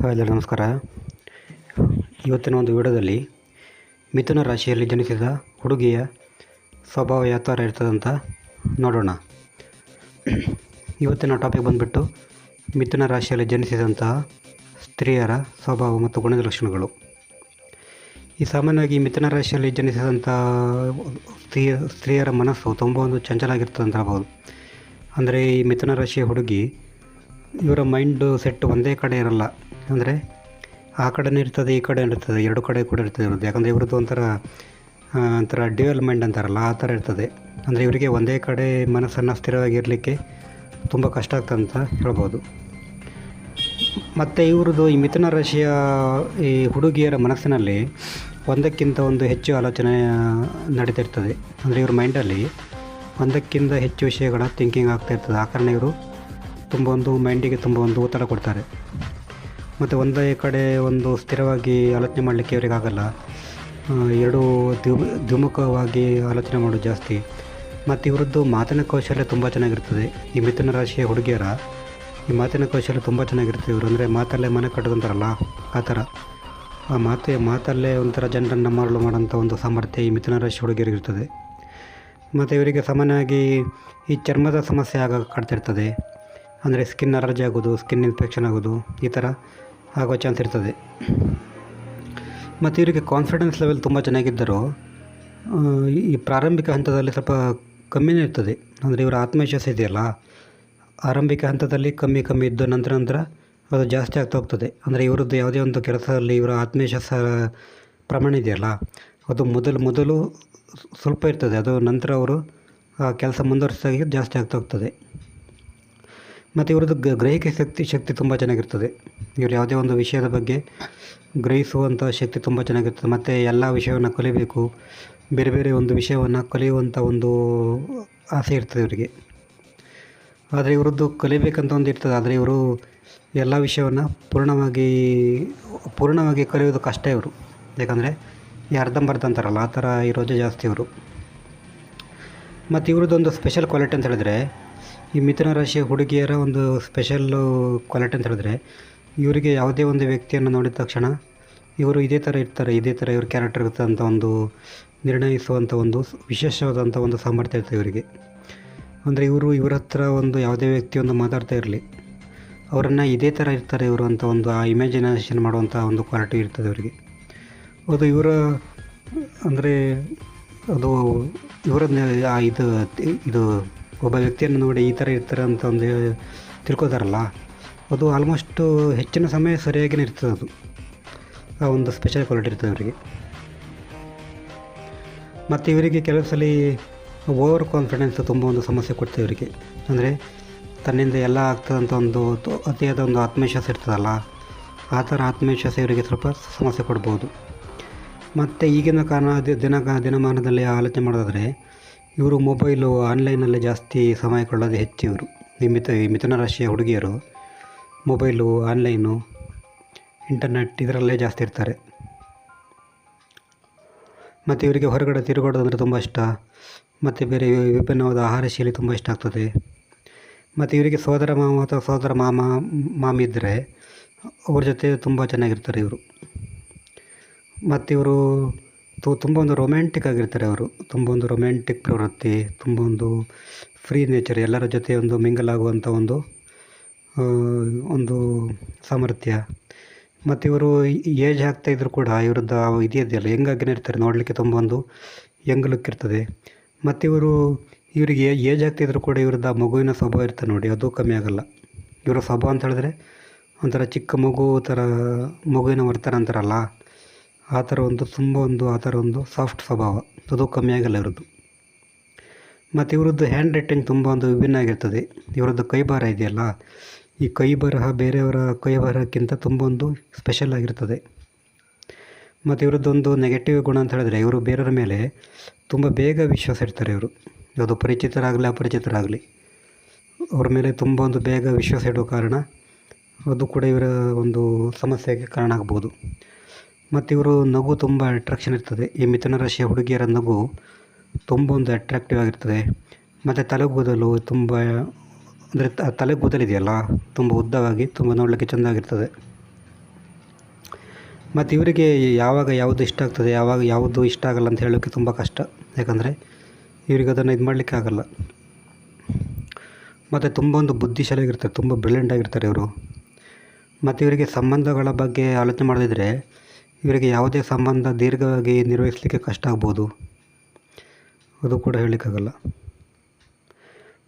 Hi ಎಲ್ಲರಿಗೂ ನಮಸ್ಕಾರ. ಇವತ್ತಿನ ಒಂದು ವಿಡಿಯೋದಲ್ಲಿ ಮಿಥುನ ರಾಶಿಯಲ್ಲಿ ಜನಿಸಿದ ಹುಡುಗಿಯ ಸ್ವಭಾವ ಯಾವ ಥರ ಇರ್ತದಂತ ನೋಡೋಣ. ಇವತ್ತಿನ ಟಾಪಿಕ್ ಬಂದುಬಿಟ್ಟು ಮಿಥುನ ರಾಶಿಯಲ್ಲಿ ಜನಿಸಿದಂತಹ ಸ್ತ್ರೀಯರ ಸ್ವಭಾವ ಮತ್ತು ಗುಣಲಕ್ಷಣಗಳು ಈ ಸಾಮಾನ್ಯವಾಗಿ ಮಿಥುನ ರಾಶಿಯಲ್ಲಿ ಜನಿಸಿದಂಥ ಸ್ತ್ರೀಯ ಸ್ತ್ರೀಯರ ಮನಸ್ಸು ತುಂಬ ಒಂದು ಚಂಚಲಾಗಿರ್ತದೆ ಅಂತ ಹೇಳ್ಬೋದು. ಅಂದರೆ ಈ ಮಿಥುನ ರಾಶಿಯ ಹುಡುಗಿ ಇವರ ಮೈಂಡು ಸೆಟ್ ಒಂದೇ ಕಡೆ ಇರಲ್ಲ. ಅಂದರೆ ಆ ಕಡೆನೇ ಇರ್ತದೆ, ಈ ಕಡೆ ಇರ್ತದೆ, ಎರಡು ಕಡೆ ಕೂಡ ಇರ್ತದೆ ಇರೋದು ಯಾಕಂದರೆ ಇವ್ರದ್ದು ಒಂಥರ ಒಂಥರ ಡ್ಯುಯಲ್ ಅಂತಾರಲ್ಲ, ಆ ಥರ ಇರ್ತದೆ. ಅಂದರೆ ಇವರಿಗೆ ಒಂದೇ ಕಡೆ ಮನಸ್ಸನ್ನು ಸ್ಥಿರವಾಗಿರಲಿಕ್ಕೆ ತುಂಬ ಕಷ್ಟ ಆಗ್ತದೆ ಅಂತ ಹೇಳ್ಬೋದು. ಮತ್ತು ಇವ್ರದ್ದು ಈ ಮಿಥುನ ರಾಶಿಯ ಈ ಹುಡುಗಿಯರ ಮನಸ್ಸಿನಲ್ಲಿ ಒಂದಕ್ಕಿಂತ ಒಂದು ಹೆಚ್ಚು ಆಲೋಚನೆ ನಡೀತಿರ್ತದೆ. ಅಂದರೆ ಇವ್ರ ಮೈಂಡಲ್ಲಿ ಒಂದಕ್ಕಿಂತ ಹೆಚ್ಚು ವಿಷಯಗಳ ಥಿಂಕಿಂಗ್ ಆಗ್ತಾ ಇರ್ತದೆ. ಆ ಕಾರಣ ಇವರು ತುಂಬ ಒಂದು ಮೈಂಡಿಗೆ ತುಂಬ ಒಂದು ಒತ್ತಡ ಕೊಡ್ತಾರೆ. ಮತ್ತು ಒಂದೇ ಕಡೆ ಒಂದು ಸ್ಥಿರವಾಗಿ ಆಲೋಚನೆ ಮಾಡಲಿಕ್ಕೆ ಇವರಿಗೆ ಆಗಲ್ಲ. ಎರಡು ದ್ವಿಮು, ದ್ವಿಮುಖವಾಗಿ ಆಲೋಚನೆ ಮಾಡೋದು ಜಾಸ್ತಿ. ಮತ್ತು ಇವರದ್ದು ಮಾತಿನ ಕೌಶಲ್ಯ ತುಂಬ ಚೆನ್ನಾಗಿರ್ತದೆ. ಈ ಮಿಥುನ ರಾಶಿಯ ಹುಡುಗಿಯರ ಈ ಮಾತಿನ ಕೌಶಲ್ಯ ತುಂಬ ಚೆನ್ನಾಗಿರ್ತದೆ ಇವರು. ಅಂದರೆ ಮಾತಲ್ಲೇ ಮನೆ ಕಟ್ಟೋದಂತಾರಲ್ಲ, ಆ ಥರ. ಆ ಮಾತೆ, ಮಾತಲ್ಲೇ ಒಂಥರ ಜನರನ್ನು ಮರಳು ಮಾಡೋಂಥ ಒಂದು ಸಾಮರ್ಥ್ಯ ಈ ಮಿಥುನ ರಾಶಿ ಹುಡುಗಿಯರಿಗಿರ್ತದೆ. ಮತ್ತು ಇವರಿಗೆ ಸಾಮಾನ್ಯವಾಗಿ ಈ ಚರ್ಮದ ಸಮಸ್ಯೆ ಆಗ ಕಾಡ್ತಿರ್ತದೆ. ಅಂದರೆ ಸ್ಕಿನ್ ಅಲರ್ಜಿ ಆಗೋದು ಸ್ಕಿನ್ ಇನ್ಫೆಕ್ಷನ್ ಆಗೋದು, ಈ ಥರ. ಆಗೋ ಚಾನ್ಸ್ ಇರ್ತದೆ. ಮತ್ತು ಇವರಿಗೆ ಕಾನ್ಫಿಡೆನ್ಸ್ ಲೆವೆಲ್ ತುಂಬ ಚೆನ್ನಾಗಿದ್ದರೂ ಈ ಪ್ರಾರಂಭಿಕ ಹಂತದಲ್ಲಿ ಸ್ವಲ್ಪ ಕಮ್ಮಿನೇ ಇರ್ತದೆ. ಅಂದರೆ ಇವರ ಆತ್ಮವಿಶ್ವಾಸ ಇದೆಯಲ್ಲ, ಆರಂಭಿಕ ಹಂತದಲ್ಲಿ ಕಮ್ಮಿ ಕಮ್ಮಿ ಇದ್ದ ನಂತರ ನಂತರ ಅದು ಜಾಸ್ತಿ ಆಗ್ತಾ ಹೋಗ್ತದೆ. ಅಂದರೆ ಇವರದ್ದು ಯಾವುದೇ ಒಂದು ಕೆಲಸದಲ್ಲಿ ಇವರ ಆತ್ಮವಿಶ್ವಾಸ ಪ್ರಮಾಣ ಇದೆಯಲ್ಲ, ಅದು ಮೊದಲು ಮೊದಲು ಸ್ವಲ್ಪ ಇರ್ತದೆ. ಅದು ನಂತರ ಅವರು ಆ ಕೆಲಸ ಮುಂದುವರಿಸಿದಾಗ ಜಾಸ್ತಿ ಆಗ್ತಾ ಹೋಗ್ತದೆ. ಮತ್ತು ಇವ್ರದ್ದು ಗ್ರಹಿಕೆ ಶಕ್ತಿ ಶಕ್ತಿ ತುಂಬ ಚೆನ್ನಾಗಿರ್ತದೆ. ಇವರು ಯಾವುದೇ ಒಂದು ವಿಷಯದ ಬಗ್ಗೆ ಗ್ರಹಿಸುವಂಥ ಶಕ್ತಿ ತುಂಬ ಚೆನ್ನಾಗಿರ್ತದೆ. ಮತ್ತು ಎಲ್ಲ ವಿಷಯವನ್ನು ಕಲಿಬೇಕು. ಬೇರೆ ಬೇರೆ ಒಂದು ವಿಷಯವನ್ನು ಕಲಿಯುವಂಥ ಒಂದು ಆಸೆ ಇರ್ತದೆ ಇವರಿಗೆ. ಆದರೆ ಇವರದ್ದು ಕಲಿಬೇಕಂತ ಒಂದು ಇರ್ತದೆ. ಆದರೆ ಇವರು ಎಲ್ಲ ವಿಷಯವನ್ನು ಪೂರ್ಣವಾಗಿ ಪೂರ್ಣವಾಗಿ ಕಲಿಯೋದು ಕಷ್ಟ ಇವರು. ಯಾಕಂದರೆ ಅರ್ಧಂಬರ್ಧ ಅಂತಾರಲ್ಲ, ಆ ಥರ ಇರೋದೇ ಜಾಸ್ತಿ ಇವರು. ಮತ್ತು ಇವ್ರದ್ದೊಂದು ಸ್ಪೆಷಲ್ ಕ್ವಾಲಿಟಿ ಅಂತ ಹೇಳಿದ್ರೆ ಈ ಮಿಥುನ ರಾಶಿಯ ಹುಡುಗಿಯರ ಒಂದು ಸ್ಪೆಷಲ್ ಕ್ವಾಲಿಟಿ ಅಂತ ಹೇಳಿದ್ರೆ, ಇವರಿಗೆ ಯಾವುದೇ ಒಂದು ವ್ಯಕ್ತಿಯನ್ನು ನೋಡಿದ ತಕ್ಷಣ ಇವರು ಇದೇ ಥರ ಇರ್ತಾರೆ, ಇದೇ ಥರ ಇವ್ರ ಕ್ಯಾರೆಕ್ಟರ್ ಇರುತ್ತೆ ಅಂತ ಒಂದು ನಿರ್ಣಯಿಸುವಂಥ ಒಂದು ವಿಶೇಷವಾದಂಥ ಒಂದು ಸಾಮರ್ಥ್ಯ ಇರ್ತದೆ ಇವರಿಗೆ. ಅಂದರೆ ಇವರು ಇವರ ಹತ್ರ ಒಂದು ಯಾವುದೇ ವ್ಯಕ್ತಿಯೊಂದು ಮಾತಾಡ್ತಾ ಇರಲಿ, ಅವರನ್ನು ಇದೇ ಥರ ಇರ್ತಾರೆ ಇವರು ಅಂತ ಒಂದು ಆ ಇಮ್ಯಾಜಿನೇಷನ್ ಮಾಡುವಂಥ ಒಂದು ಕ್ವಾಲಿಟಿ ಇರ್ತದೆ ಅವರಿಗೆ. ಅದು ಇವರ, ಅಂದರೆ ಅದು ಇವರ ಇದು ಇದು ಒಬ್ಬ ವ್ಯಕ್ತಿಯನ್ನು ನೋಡಿ ಈ ಥರ ಇರ್ತಾರೆ ಅಂತ ಒಂದು ತಿಳ್ಕೊತಾರಲ್ಲ, ಅದು ಆಲ್ಮೋಸ್ಟು ಹೆಚ್ಚಿನ ಸಮಯ ಸರಿಯಾಗಿಯೇ ಇರ್ತದೆ ಅದು. ಆ ಒಂದು ಸ್ಪೆಷಲ್ ಕ್ವಾಲಿಟಿ ಇರ್ತದೆ ಅವರಿಗೆ. ಮತ್ತು ಇವರಿಗೆ ಕೆಲವು ಸಲ ಓವರ್ ಕಾನ್ಫಿಡೆನ್ಸ್ ತುಂಬ ಒಂದು ಸಮಸ್ಯೆ ಕೊಡ್ತೇವೆ ಇವರಿಗೆ. ಅಂದರೆ ತನ್ನಿಂದ ಎಲ್ಲ ಆಗ್ತದಂಥ ಒಂದು ಅತಿಯಾದ ಒಂದು ಆತ್ಮವಿಶ್ವಾಸ ಇರ್ತದಲ್ಲ, ಆ ಥರ ಆತ್ಮವಿಶ್ವಾಸ ಇವರಿಗೆ ಸ್ವಲ್ಪ ಸಮಸ್ಯೆ ಕೊಡ್ಬೋದು. ಮತ್ತು ಈಗಿನ ಕಾರಣ ದಿನ ದಿನಮಾನದಲ್ಲಿ ಆಲೋಚನೆ ಮಾಡೋದಾದರೆ ಇವರು ಮೊಬೈಲು ಆನ್ಲೈನಲ್ಲೇ ಜಾಸ್ತಿ ಸಮಯ ಕೊಳ್ಳೋದು ಹೆಚ್ಚು ಇವರು ಈ ಈ ಮಿಥುನ ರಾಶಿಯ ಹುಡುಗಿಯರು ಮೊಬೈಲು ಆನ್ಲೈನು ಇಂಟರ್ನೆಟ್ ಇದರಲ್ಲೇ ಜಾಸ್ತಿ ಇರ್ತಾರೆ. ಮತ್ತು ಇವರಿಗೆ ಹೊರಗಡೆ ತಿರುಗಾಡೋದು ಅಂದರೆ ತುಂಬ ಇಷ್ಟ. ಮತ್ತು ಬೇರೆ ವಿಭಿನ್ನವಾದ ಆಹಾರ ಶೈಲಿ ತುಂಬ ಇಷ್ಟ ಆಗ್ತದೆ. ಮತ್ತು ಇವರಿಗೆ ಸೋದರ ಮಾಮ ಅಥವಾ ಸೋದರ ಮಾಮ, ಮಾಮಿ ಇದ್ದರೆ ಅವ್ರ ಜೊತೆ ತುಂಬ ಚೆನ್ನಾಗಿರ್ತಾರೆ ಇವರು. ಮತ್ತು ಇವರು ತು ತುಂಬ ಒಂದು ರೊಮ್ಯಾಂಟಿಕ್ ಆಗಿರ್ತಾರೆ ಅವರು. ತುಂಬ ಒಂದು ರೊಮ್ಯಾಂಟಿಕ್ ಪ್ರವೃತ್ತಿ ತುಂಬ ಒಂದು ಫ್ರೀ ನೇಚರ್ ಎಲ್ಲರ ಜೊತೆ ಒಂದು ಮಿಂಗಲ್ ಆಗುವಂಥ ಒಂದು ಒಂದು ಸಾಮರ್ಥ್ಯ. ಮತ್ತು ಇವರು ಏಜ್ ಆಗ್ತಾ ಇದ್ದರೂ ಕೂಡ ಇವ್ರದ್ದು ಆ ಇದೆಯಲ್ಲ ಹೆಂಗಾಗಿನೇ ಇರ್ತಾರೆ, ನೋಡಲಿಕ್ಕೆ ತುಂಬ ಒಂದು ಯಂಗ್ ಲುಕ್ ಇರ್ತದೆ ಮತ್ತು ಇವರು, ಇವರಿಗೆ ಏಜ್ ಆಗ್ತಿದ್ರು ಕೂಡ ಇವ್ರದ್ದು ಮಗುವಿನ ಸ್ವಭಾವ ಇರ್ತದೆ ನೋಡಿ, ಅದು ಕಮ್ಮಿ ಆಗಲ್ಲ. ಇವರ ಸ್ವಭಾವ ಅಂತ ಹೇಳಿದ್ರೆ ಒಂಥರ ಚಿಕ್ಕ ಮಗು ಥರ ಮಗುವಿನ ವರ್ತನೆ ಅಂತಾರಲ್ಲ ಆ ಥರ ಒಂದು ತುಂಬ ಒಂದು ಆ ಥರ ಒಂದು ಸಾಫ್ಟ್ ಸ್ವಭಾವ. ಅದು ಕಮ್ಮಿ ಆಗಲ್ಲ ಇವ್ರದ್ದು. ಮತ್ತು ಇವರದ್ದು ಹ್ಯಾಂಡ್ ರೈಟಿಂಗ್ ತುಂಬ ಒಂದು ವಿಭಿನ್ನ ಆಗಿರ್ತದೆ. ಇವರದ್ದು ಕೈ ಬರಹ ಇದೆಯಲ್ಲ, ಈ ಕೈ ಬರಹ ಬೇರೆಯವರ ಕೈ ಬರಹಕ್ಕಿಂತ ತುಂಬ ಒಂದು ಸ್ಪೆಷಲ್ ಆಗಿರ್ತದೆ. ಮತ್ತು ಇವರದ್ದೊಂದು ನೆಗೆಟಿವ್ ಗುಣ ಅಂತ ಹೇಳಿದ್ರೆ, ಇವರು ಬೇರೆಯವರ ಮೇಲೆ ತುಂಬ ಬೇಗ ವಿಶ್ವಾಸ ಇಡ್ತಾರೆ ಇವರು. ಯಾವುದು ಪರಿಚಿತರಾಗಲಿ, ಅಪರಿಚಿತರಾಗಲಿ, ಅವ್ರ ಮೇಲೆ ತುಂಬ ಒಂದು ಬೇಗ ವಿಶ್ವಾಸ ಇಡೋ ಕಾರಣ, ಅದು ಕೂಡ ಇವರ ಒಂದು ಸಮಸ್ಯೆಗೆ ಕಾರಣ ಆಗ್ಬೋದು. ಮತ್ತು ಇವರು ನಗು ತುಂಬ ಅಟ್ರಾಕ್ಷನ್ ಇರ್ತದೆ. ಈ ಮಿಥುನ ರಾಶಿಯ ಹುಡುಗಿಯರ ನಗು ತುಂಬ ಒಂದು ಅಟ್ರಾಕ್ಟಿವ್ ಆಗಿರ್ತದೆ. ಮತ್ತು ತಲೆಗೂದಲು ತುಂಬ, ಅಂದರೆ ತಲೆಗೂದಲಿದೆಯಲ್ಲ ತುಂಬ ಉದ್ದವಾಗಿ, ತುಂಬ ನೋಡಲಿಕ್ಕೆ ಚೆಂದಾಗಿರ್ತದೆ. ಮತ್ತು ಇವರಿಗೆ ಯಾವಾಗ ಯಾವುದು ಇಷ್ಟ ಆಗ್ತದೆ, ಯಾವಾಗ ಯಾವುದು ಇಷ್ಟ ಆಗಲ್ಲ ಅಂತ ಹೇಳೋಕ್ಕೆ ತುಂಬ ಕಷ್ಟ. ಯಾಕಂದರೆ ಇವರಿಗೆ ಅದನ್ನು ಇದು ಮಾಡಲಿಕ್ಕೆ ಆಗಲ್ಲ. ಮತ್ತು ತುಂಬ ಒಂದು ಬುದ್ಧಿಶಾಲಿಯಾಗಿರ್ತಾರೆ ತುಂಬ ಬ್ರಿಲಿಯಂಟ್ ಆಗಿರ್ತಾರೆ ಇವರು. ಮತ್ತು ಇವರಿಗೆ ಸಂಬಂಧಗಳ ಬಗ್ಗೆ ಆಲೋಚನೆ ಮಾಡೋದಿದ್ರೆ ಇವರಿಗೆ ಯಾವುದೇ ಸಂಬಂಧ ದೀರ್ಘವಾಗಿ ನಿರ್ವಹಿಸಲಿಕ್ಕೆ ಕಷ್ಟ ಆಗ್ಬೋದು. ಅದು ಕೂಡ ಹೇಳಲಿಕ್ಕಾಗಲ್ಲ.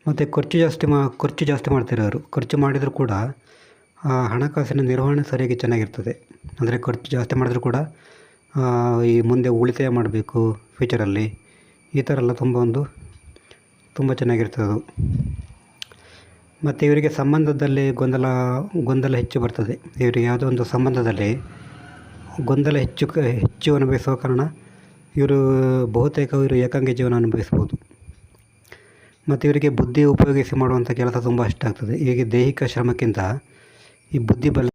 ಮತ್ತು ಖರ್ಚು ಜಾಸ್ತಿ ಮಾ, ಖರ್ಚು ಜಾಸ್ತಿ ಮಾಡ್ತಾರೆ ಖರ್ಚು ಮಾಡಿದರೂ ಕೂಡ ಆ ಹಣಕಾಸಿನ ನಿರ್ವಹಣೆ ಸರಿಯಾಗಿ ಚೆನ್ನಾಗಿರ್ತದೆ. ಅಂದರೆ ಖರ್ಚು ಜಾಸ್ತಿ ಮಾಡಿದರೂ ಕೂಡ ಈ ಮುಂದೆ ಉಳಿತಾಯ ಮಾಡಬೇಕು ಫ್ಯೂಚರಲ್ಲಿ ಈ ಥರ ಎಲ್ಲ ತುಂಬ ಒಂದು, ತುಂಬ ಚೆನ್ನಾಗಿರ್ತದೆ ಅದು. ಮತ್ತು ಇವರಿಗೆ ಸಂಬಂಧದಲ್ಲಿ ಗೊಂದಲ ಗೊಂದಲ ಹೆಚ್ಚು ಬರ್ತದೆ. ಇವರಿಗೆ ಯಾವುದೋ ಒಂದು ಸಂಬಂಧದಲ್ಲಿ ಗೊಂದಲ ಹೆಚ್ಚು ಹೆಚ್ಚು ಅನುಭವಿಸುವ ಕಾರಣ ಇವರು ಬಹುತೇಕ ಇವರು ಏಕಾಂಗಿ ಜೀವನ ಅನುಭವಿಸ್ಬೋದು. ಮತ್ತು ಇವರಿಗೆ ಬುದ್ಧಿ ಉಪಯೋಗಿಸಿ ಮಾಡುವಂಥ ಕೆಲಸ ತುಂಬ ಇಷ್ಟ ಆಗ್ತದೆ. ಹೀಗೆ ದೈಹಿಕ ಶ್ರಮಕ್ಕಿಂತ ಈ ಬುದ್ಧಿ ಬಲ